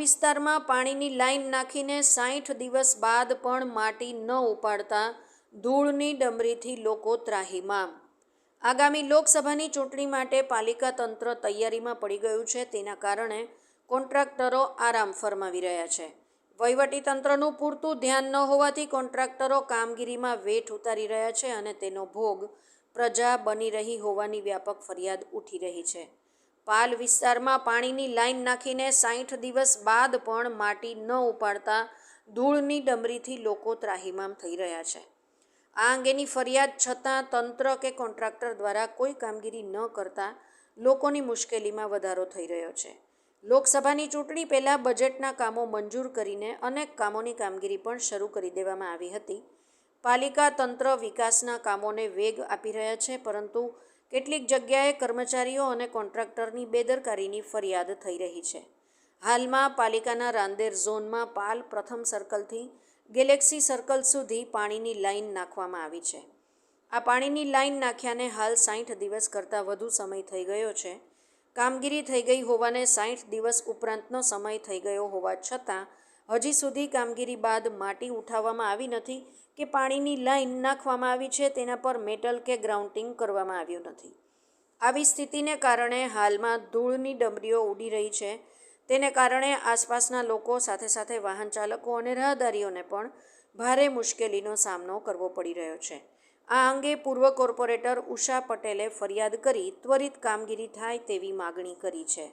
વિસ્તારમાં પાણીની લાઈન નાખીને સાઠ દિવસ બાદ પણ માટી ન ઉપાડતા ધૂળની ડમરીથી લોકો ત્રાહીમામ. આગામી લોકસભાની ચૂંટણી માટે પાલિકા તંત્ર તૈયારીમાં પડી ગયું છે. તેના કારણે કોન્ટ્રાક્ટરો આરામ ફરમાવી રહ્યા છે. વહીવટી તંત્રનું પૂરતું ધ્યાન ન હોવાથી કોન્ટ્રાક્ટરો કામગીરીમાં વેઠ ઉતારી રહ્યા છે અને તેનો ભોગ પ્રજા બની રહી હોવાની વ્યાપક ફરિયાદ ઉઠી રહી છે. પાલ વિસ્તારમાં પાણીની લાઈન નાખીને સાઠ દિવસ બાદ પણ માટી ન ઉપાડતા ધૂળની ડમરીથી લોકો ત્રાહિમામ થઈ રહ્યા છે. આ અંગેની ફરિયાદ છતાં તંત્ર કે કોન્ટ્રાક્ટર દ્વારા કોઈ કામગીરી ન કરતા લોકોની મુશ્કેલીમાં વધારો થઈ રહ્યો છે. લોકસભાની ચૂંટણી પહેલાં બજેટના કામો મંજૂર કરીને અનેક કામોની કામગીરી પણ શરૂ કરી દેવામાં આવી હતી. પાલિકા તંત્ર વિકાસના કામોને વેગ આપી રહ્યા છે, પરંતુ કેટલીક જગ્યાએ કર્મચારીઓ અને કોન્ટ્રાક્ટરની બેદરકારીની ફરિયાદ થઈ રહી છે. હાલમાં પાલિકાના રાંદેર ઝોનમાં પાલ પ્રથમ સર્કલથી ગેલેક્સી સર્કલ સુધી પાણીની લાઇન નાખવામાં આવી છે. આ પાણીની લાઇન નાખ્યાને હાલ સાઠ દિવસ કરતાં વધુ સમય થઈ ગયો છે. કામગીરી થઈ ગઈ હોવાને સાઠ દિવસ ઉપરાંતનો સમય થઈ ગયો હોવા છતાં હજી સુધી કામગીરી બાદ માટી ઉઠાવવામાં આવી નથી કે પાણીની લાઈન નાખવામાં આવી છે તેના પર મેટલ કે ગ્રાઉન્ડિંગ કરવામાં આવ્યું નથી. આવી સ્થિતિને કારણે હાલમાં ધૂળની ડમરીઓ ઉડી રહી છે. તેને કારણે આસપાસના લોકો સાથે સાથે વાહન ચાલકો અને રાહદારીઓને પણ ભારે મુશ્કેલીનો સામનો કરવો પડી રહ્યો છે. આ અંગે પૂર્વ કોર્પોરેટર ઉષા પટેલે ફરિયાદ કરી ત્વરિત કામગીરી થાય તેવી માગણી કરી છે.